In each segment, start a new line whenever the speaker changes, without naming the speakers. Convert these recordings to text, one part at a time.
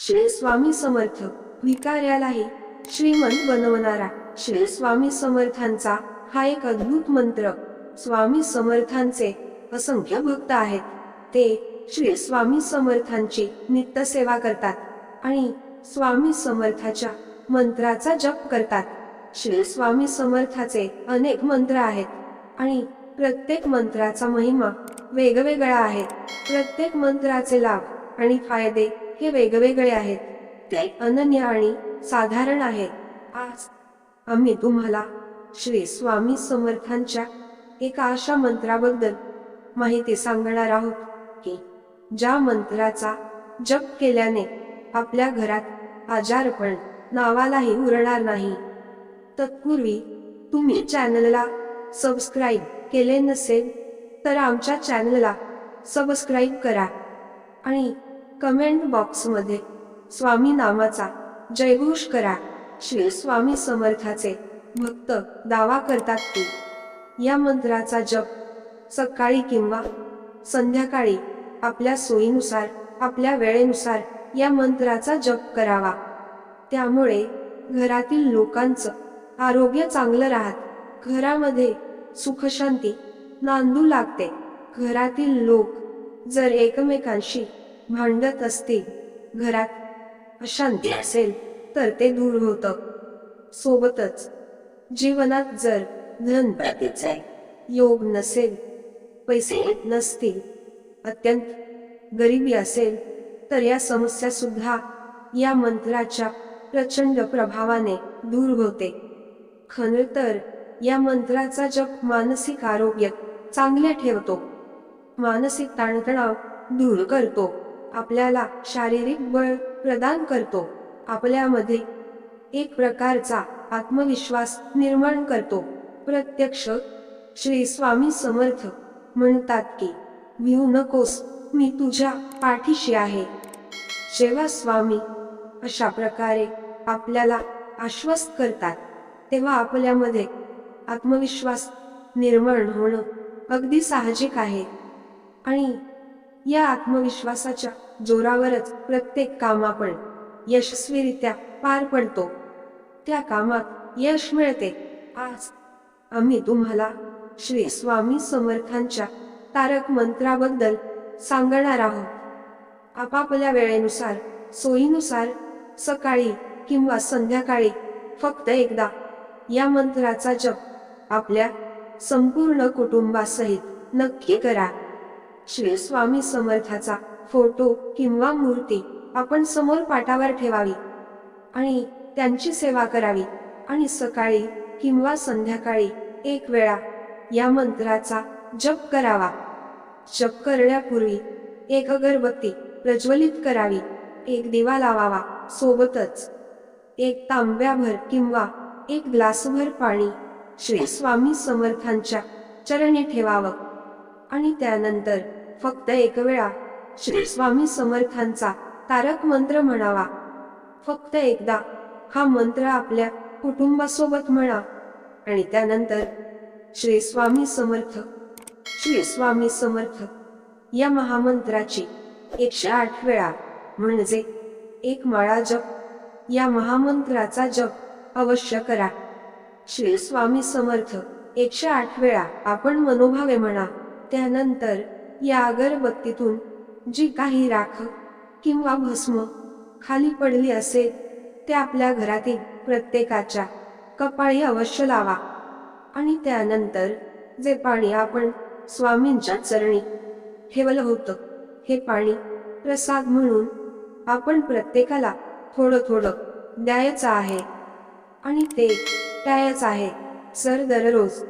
श्री स्वामी समर्थ भिकाऱ्यालाही श्रीमंत बनवणारा श्री स्वामी समर्थांचा हा एक अद्भुत मंत्र. स्वामी समर्थांचे असंख्य भक्त आहेत. ते श्री स्वामी समर्थांची नित्य सेवा करतात आणि स्वामी समर्थाच्या मंत्राचा जप करतात. श्री स्वामी समर्थाचे अनेक मंत्र आहेत आणि प्रत्येक मंत्राचा महिमा वेगवेगळा आहे. प्रत्येक मंत्राचे लाभ आणि फायदे हे वेगवेगळे आहेत. ते अनन्य आणि साधारण आहेत. आज आम्ही तुम्हाला श्री स्वामी समर्थांच्या एका अशा मंत्राबद्दल माहिती सांगणार आहोत की ज्या मंत्राचा जप केल्याने आपल्या घरात आजारपण नावालाही उरणार नाही. तत्पूर्वी तुम्ही चॅनलला सबस्क्राईब केले नसेल तर आमच्या चॅनलला सबस्क्राईब करा. आणि कमेंट बॉक्समध्ये स्वामी नामाचा जयघोष करा. श्री स्वामी समर्थाचे भक्त दावा करतात की या मंत्राचा जप सकाळी किंवा संध्याकाळी आपल्या सोयीनुसार आपल्या वेळेनुसार या मंत्राचा जप करावा. त्यामुळे घरातील लोकांचं आरोग्य चांगलं राहत घरामध्ये सुखशांती नांदू लागते. घरातील लोक जर एकमेकांशी भांडत असतील घरात अशांती असेल तर ते दूर होतं. सोबतच जीवनात जर धन योग नसेल पैसे नसतील अत्यंत गरिबी असेल तर या समस्या सुद्धा या मंत्राच्या प्रचंड प्रभावाने दूर होते. खरं तर या मंत्राचा जप मानसिक आरोग्य चांगले ठेवतो. मानसिक ताणतणाव दूर करतो. आपल्याला शारीरिक बळ प्रदान करतो. आपल्यामध्ये एक प्रकारचा आत्मविश्वास निर्माण करतो. प्रत्यक्ष श्री स्वामी समर्थ म्हणतात की भिऊ नकोस मी तुझ्या पाठीशी आहे. जेव्हा स्वामी अशा प्रकारे आपल्याला आश्वस्त करतात तेव्हा आपल्यामध्ये आत्मविश्वास निर्माण होणं अगदी साहजिक आहे. आणि या आत्मविश्वासाच्या जोरावरच प्रत्येक काम आपण यशस्वीरित्या पार पडतो. त्या कामात यश मिळते. आज आम्ही तुम्हाला श्री स्वामी समर्थांच्या तारक मंत्राबद्दल सांगणार आहोत. आपापल्या वेळेनुसार सोयीनुसार सकाळी किंवा संध्याकाळी फक्त एकदा या मंत्राचा जप आपल्या संपूर्ण कुटुंबासहित नक्की करा. श्री स्वामी समर्थाचा फोटो किंवा मूर्ती आपण समोर पाटावर ठेवावी आणि त्यांची सेवा करावी. आणि सकाळी किंवा संध्याकाळी एक वेळा या मंत्राचा जप करावा. जप करण्यापूर्वी एक अगरबत्ती प्रज्वलित करावी. एक दिवा लावावा. सोबतच एक तांब्याभर किंवा एक ग्लासभर पाणी श्री स्वामी समर्थांच्या चरणी ठेवावं. आणि त्यानंतर फक्त एक वेळा श्री स्वामी समर्थांचा तारक मंत्र म्हणावा. फक्त एकदा हा मंत्र आपल्या कुटुंबासोबत म्हणा आणि त्यानंतर श्री स्वामी समर्थ श्री स्वामी समर्थ या महामंत्राची एकशे आठ वेळा म्हणजे एक माळा जप या महामंत्राचा जप अवश्य करा. श्री स्वामी समर्थ एकशे आठ वेळा आपण मनोभावे म्हणा. त्यानंतर या अगरबत्तीतून जी काही राख किंवा भस्म खाली पडली असेल ते आपल्या घरातील प्रत्येकाच्या कपाळी अवश्य लावा. आणि त्यानंतर जे पाणी आपण स्वामींच्या चरणी ठेवलं होतं हे पाणी प्रसाद म्हणून आपण प्रत्येकाला थोडं थोडं द्यायचं आहे. आणि ते द्यायचं आहे सर दररोज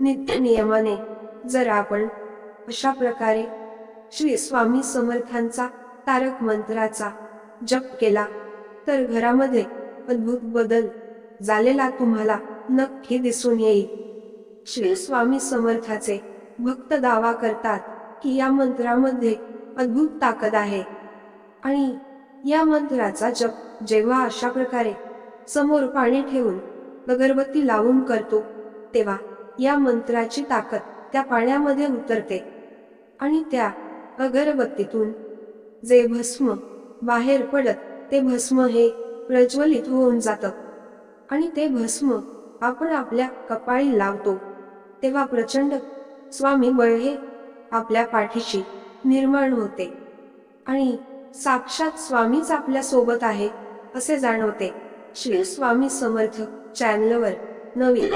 नित्य नियमाने जर आपण अशा प्रकारे श्री स्वामी समर्थांचा तारक मंत्राचा जप केला. तर घरामध्ये अद्भुत बदल झालेला तुम्हाला नक्की दिसून येईल. श्री स्वामी समर्थाचे भक्त दावा करतात की या मंत्रामध्ये अद्भुत ताकद आहे. आणि या मंत्राचा जप जेव्हा अशा प्रकारे समोर पाणी ठेवून अगरबत्ती लावून करतो तेव्हा या मंत्राची ताकद त्या पाण्यामध्ये उतरते. आणि त्या अगरबत्तीतून जे भस्म बाहेर पडत ते भस्म हे प्रज्वलित होऊन जातं. आणि ते भस्म आपण आपल्या कपाळी लावतो. तेव्हा प्रचंड स्वामी बळ हे आपल्या पाठीशी निर्माण होते. आणि साक्षात स्वामीच आपल्यासोबत आहे असे जाणवते. श्री स्वामी समर्थ चॅनलवर नवीन